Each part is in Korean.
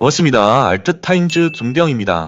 반갑습니다. 알트타임즈 김대영입니다.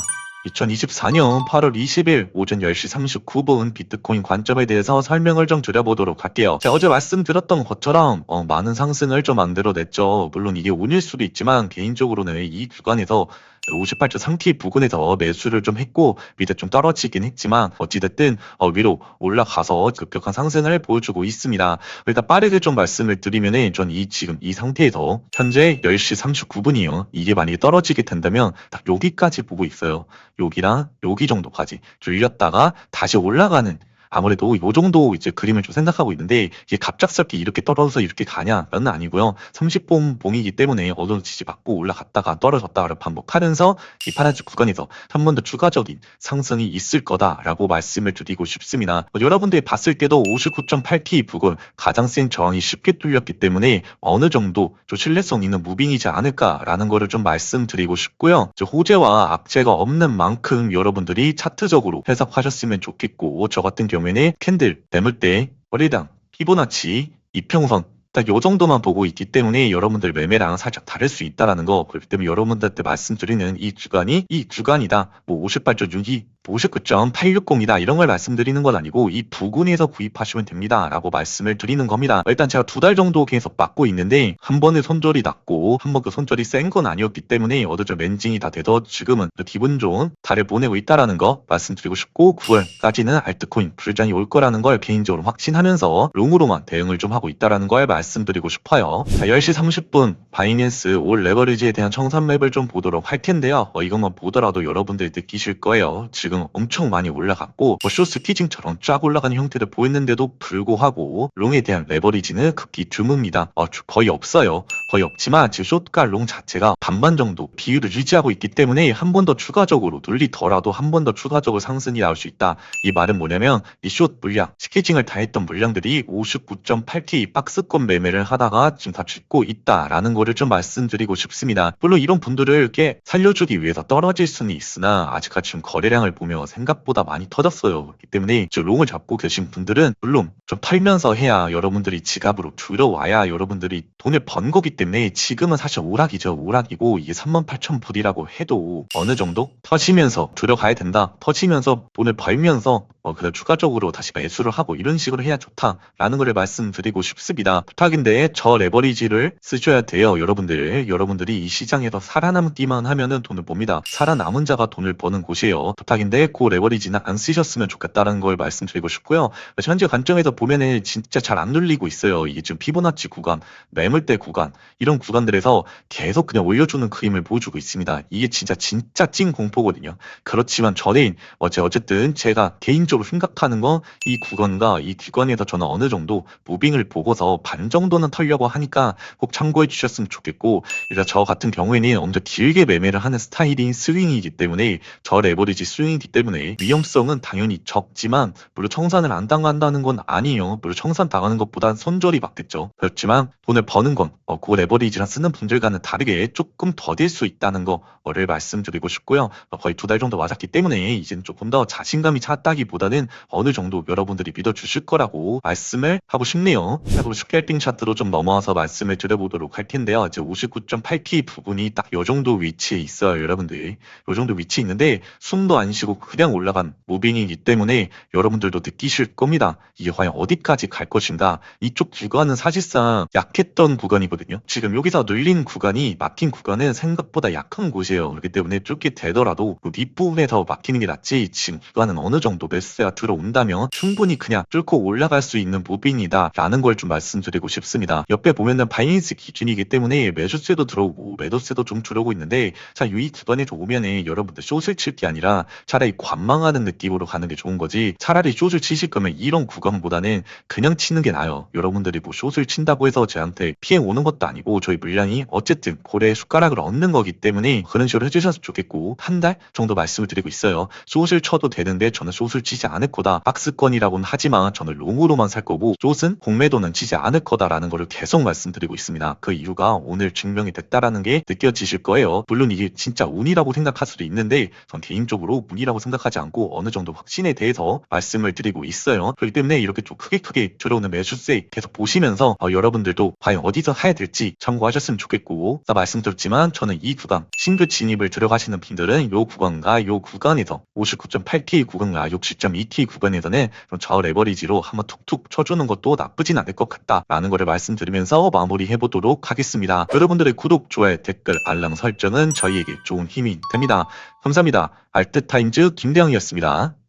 2024년 8월 20일 오전 10시 39분 비트코인 관점에 대해서 설명을 좀 드려보도록 할게요. 자, 어제 말씀드렸던 것처럼 어, 많은 상승을 좀 만들어냈죠. 물론 이게 운일 수도 있지만 개인적으로는 이 구간에서 58.3T 부근에서 매수를 좀 했고 밑에 좀 떨어지긴 했지만 어찌됐든 어, 위로 올라가서 급격한 상승을 보여주고 있습니다. 일단 빠르게 좀 말씀을 드리면은 전 이 지금 이 상태에서 현재 10시 39분이요. 이게 만약에 떨어지게 된다면 딱 여기까지 보고 있어요. 여기랑 여기 정도까지 줄렸다가 다시 올라가는 아무래도 요 정도 이제 그림을 좀 생각하고 있는데 이게 갑작스럽게 이렇게 떨어져서 이렇게 가냐는 아니고요. 30봄 봉이기 때문에 어느 지지 받고 올라갔다가 떨어졌다를 반복하면서 이 파란색 구간에서 한 번 더 추가적인 상승이 있을 거다라고 말씀을 드리고 싶습니다. 어, 여러분들이 봤을 때도 59.8T 부근 가장 센 저항이 쉽게 뚫렸기 때문에 어느 정도 좀 신뢰성 있는 무빙이지 않을까라는 거를 좀 말씀드리고 싶고요. 저 호재와 악재가 없는 만큼 여러분들이 차트적으로 해석하셨으면 좋겠고 저 같은 경우 에는 캔들, 매물대, 거래량, 피보나치, 이평선 딱 요 정도만 보고 있기 때문에 여러분들 매매랑 살짝 다를 수 있다라는 거 그렇기 때문에 여러분들한테 말씀드리는 이 주간이 이 주간이다. 뭐 58.62 59.860이다. 이런 걸 말씀드리는 건 아니고 이 부근에서 구입하시면 됩니다 라고 말씀을 드리는 겁니다. 일단 제가 두 달 정도 계속 받고 있는데 한 번에 손절이 났고 한 번 그 손절이 센 건 아니었기 때문에 어느정 멘징이 다 돼서 지금은 기분 좋은 달을 보내고 있다라는 거 말씀드리고 싶고 9월까지는 알트코인 불장이 올 거라는 걸 개인적으로 확신하면서 롱으로만 대응을 좀 하고 있다라는 걸 말씀드 리고 싶어요 자 10시 30분 바이낸스 올 레버리지에 대한 청산 맵을 좀 보도록 할 텐데요 어, 이것만 보더라도 여러분들이 느끼실 거예요 지금 엄청 많이 올라갔고 뭐 쇼스 티징처럼 쫙 올라가는 형태를 보였는데도 불구하고 롱에 대한 레버리지는 극히 드뭅니다. 어, 주- 거의 없어요. 거의 없지만 지금 숏과 롱 자체가 반반 정도 비율을 유지하고 있기 때문에 한 번 더 추가적으로 눌리더라도 한 번 더 추가적으로 상승이 나올 수 있다. 이 말은 뭐냐면 이 숏 물량, 스케징을 다 했던 물량들이 59.8T 박스권 매매를 하다가 지금 다 죽고 있다라는 거를 좀 말씀드리고 싶습니다. 물론 이런 분들을 꽤 살려주기 위해서 떨어질 수는 있으나 아직까지 지금 거래량을 보면 생각보다 많이 터졌어요. 그렇기 때문에 지금 롱을 잡고 계신 분들은 물론 좀 팔면서 해야 여러분들이 지갑으로 들어와야 여러분들이 돈을 번 거기 때문에 지금은 사실 오락이죠. 오락이고 이게 38,000불이라고 해도 어느 정도 터지면서 들어가야 된다. 터지면서 돈을 벌면서 어, 그래 추가적으로 다시 매수를 하고 이런 식으로 해야 좋다라는 거를 말씀드리고 싶습니다. 부탁인데 저 레버리지를 쓰셔야 돼요. 여러분들 여러분들이 이 시장에서 살아남기만 하면은 돈을 봅니다. 살아남은 자가 돈을 버는 곳이에요. 부탁인데 그 레버리지는 안 쓰셨으면 좋겠다는 걸 말씀드리고 싶고요. 현재 관점에서 보면은 진짜 잘 안 눌리고 있어요. 이게 지금 피보나치 구간, 매물대 구간 이런 구간들에서 계속 그냥 올려주는 그림을 보여주고 있습니다. 이게 진짜 진짜 찐 공포거든요. 그렇지만 저는 어제 어쨌든 제가 개인 적으로 생각하는 건 이 구간과 이 구간에서 저는 어느 정도 무빙을 보고서 반 정도는 털려고 하니까 꼭 참고해 주셨으면 좋겠고 일단 저 같은 경우에는 엄청 길게 매매를 하는 스타일인 스윙이기 때문에 저 레버리지 스윙이기 때문에 위험성은 당연히 적지만 물론 청산을 안 당한다는 건 아니에요. 물론 청산 당하는 것보단 손절이 맞겠죠. 그렇지만 돈을 버는 건 어, 그 레버리지랑 쓰는 분들과는 다르게 조금 더딜 수 있다는 거를 말씀드리고 싶고요. 어, 거의 두 달 정도 맞았기 때문에 이제는 조금 더 자신감이 찼다기보다 는 어느 정도 여러분들이 믿어주실 거라고 말씀을 하고 싶네요. 자, 그럼 스켈핑 차트로 좀 넘어와서 말씀을 드려보도록 할 텐데요. 이제 59.8T 부분이 딱 요 정도 위치에 있어요, 여러분들. 요 정도 위치에 있는데 숨도 안 쉬고 그냥 올라간 무빙이기 때문에 여러분들도 느끼실 겁니다. 이게 과연 어디까지 갈 것인가? 이쪽 구간은 사실상 약했던 구간이거든요. 지금 여기서 눌린 구간이 막힌 구간은 생각보다 약한 곳이에요. 그렇기 때문에 뚫게 되더라도 그 뒷부분에서 막히는 게 낫지 지금 구간은 어느 정도 매 수세가 들어온다면 충분히 그냥 뚫고 올라갈 수 있는 무빙이다 라는 걸 좀 말씀드리고 싶습니다. 옆에 보면은 바이낸스 기준이기 때문에 매수세도 들어오고 매도세도 좀 들어오고 있는데 자, 이 구간에 좀 오면은 여러분들 숏을 칠 게 아니라 차라리 관망하는 느낌으로 가는 게 좋은 거지 차라리 숏을 치실 거면 이런 구간보다는 그냥 치는 게 나아요. 여러분들이 뭐 숏을 친다고 해서 저한테 피해 오는 것도 아니고 저희 물량이 어쨌든 고래의 숟가락을 얻는 거기 때문에 그런 식으로 해주셨으면 좋겠고 한 달 정도 말씀을 드리고 있어요. 숏을 쳐도 되는데 저는 숏을 치지 치지 않을 거다. 박스권이라고는 하지만 저는 롱으로만 살 거고 숏은 공매도는 치지 않을 거다라는 거를 계속 말씀드리고 있습니다. 그 이유가 오늘 증명이 됐다라는 게 느껴지실 거예요. 물론 이게 진짜 운이라고 생각할 수도 있는데 전 개인적으로 운이라고 생각하지 않고 어느 정도 확신에 대해서 말씀을 드리고 있어요. 그렇기 때문에 이렇게 좀 크게 크게 들어오는 매수세 계속 보시면서 어, 여러분들도 과연 어디서 사야 될지 참고하셨으면 좋겠고 자, 말씀드렸지만 저는 이 구간 신규 진입을 들어가시는 분들은 요 구간과 요 구간에서 59.8T 구간과 60.2T 구간에서는 좀 저하 레버리지로 한번 툭툭 쳐주는 것도 나쁘진 않을 것 같다라는 거를 말씀드리면서 마무리해 보도록 하겠습니다. 여러분들의 구독, 좋아요, 댓글, 알람 설정은 저희에게 좋은 힘이 됩니다. 감사합니다. 알트타임즈 김대영이었습니다.